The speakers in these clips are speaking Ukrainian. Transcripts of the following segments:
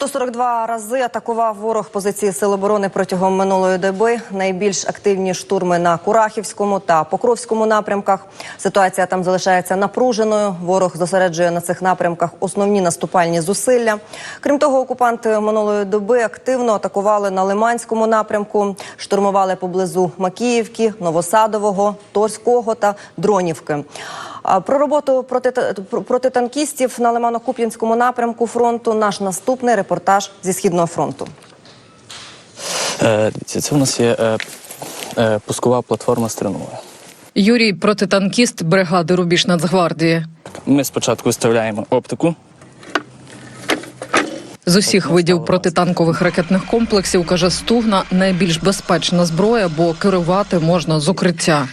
142 рази атакував ворог позиції Сил оборони протягом минулої доби. Найбільш активні штурми на Курахівському та Покровському напрямках. Ситуація там залишається напруженою. Ворог зосереджує на цих напрямках основні наступальні зусилля. Крім того, окупанти минулої доби активно атакували на Лиманському напрямку, штурмували поблизу Макіївки, Новосадового, Торського та Дронівки. А Про роботу проти, протитанкістів на Лимано-Куп'янському напрямку фронту наш наступний репортаж зі східного фронту. Е, це у нас є е, е, пускова платформа з. Юрій протитанкіст бригади Рубіж Нацгвардії. Ми спочатку виставляємо оптику. З усіх видів протитанкових ракетних комплексів каже Стугна найбільш безпечна зброя, бо керувати можна з укриття.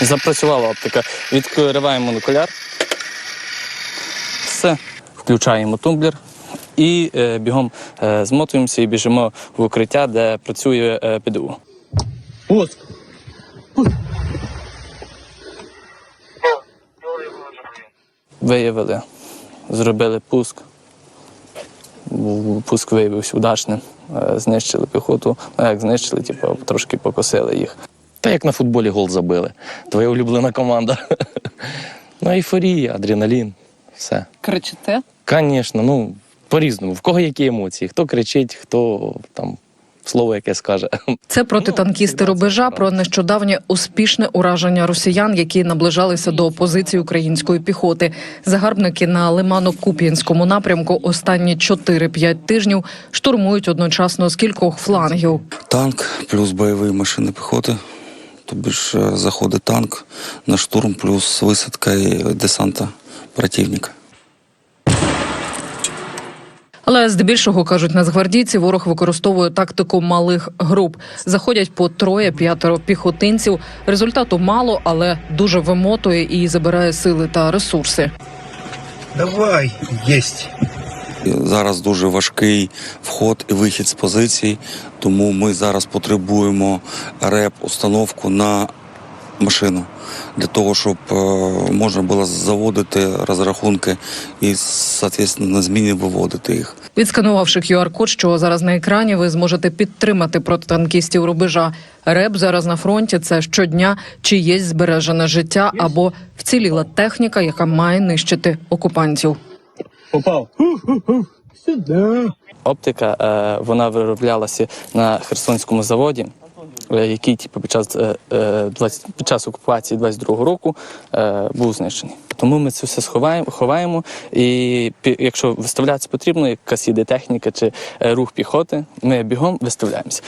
Запрацювала оптика. Відкриваємо монокуляр. Все. Включаємо тумблер і е, бігом е, змотуємося і біжимо в укриття, де працює е, ПДУ. Пуск. Виявили, зробили пуск. Пуск виявився удачним. Е, Знищили піхоту. Ну, як знищили, типу, трошки покосили їх. Та як на футболі гол забили. Твоя улюблена команда. ну, ейфорія, адреналін, все. Кричите? Звісно, ну, по-різному. В кого які емоції? Хто кричить, хто там слово яке скаже. Це протитанкісти рубежа про нещодавнє успішне ураження росіян, які наближалися до позиції української піхоти. Загарбники на Лимано-Куп'янському напрямку останні 4-5 тижнів штурмують одночасно з кількох флангів. Танк плюс бойові машини піхоти. Тобі ж е, заходить танк на штурм, плюс висадка і десанта противника. Але здебільшого кажуть нацгвардійці, ворог використовує тактику малих груп. Заходять по троє-п'ятеро піхотинців. Результату мало, але дуже вимотує і забирає сили та ресурси. Давай, есть. Зараз дуже важкий вход і вихід з позицій, тому ми зараз потребуємо реп-установку на машину для того, щоб е, можна було заводити розрахунки і, соответственно, на зміні виводити їх. Відсканувавши QR-код, що зараз на екрані, ви зможете підтримати протитанкістів рубежа. РЕБ зараз на фронті це щодня чиєсь збережене життя або вціліла техніка, яка має нищити окупантів. Попал. Сюда. Оптика е, вона вироблялася на Херсонському заводі, е, який типу, під, час, е, 20, під час окупації 22-го року був знищений. Тому ми це все сховаємо, ховаємо. І якщо виставлятися потрібно, якась іде техніка чи рух піхоти, ми бігом виставляємося.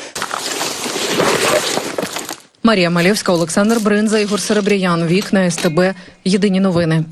Марія Малєвська, Олександр Бринза, Ігор Серебряян. Вікна СТБ. Єдині новини.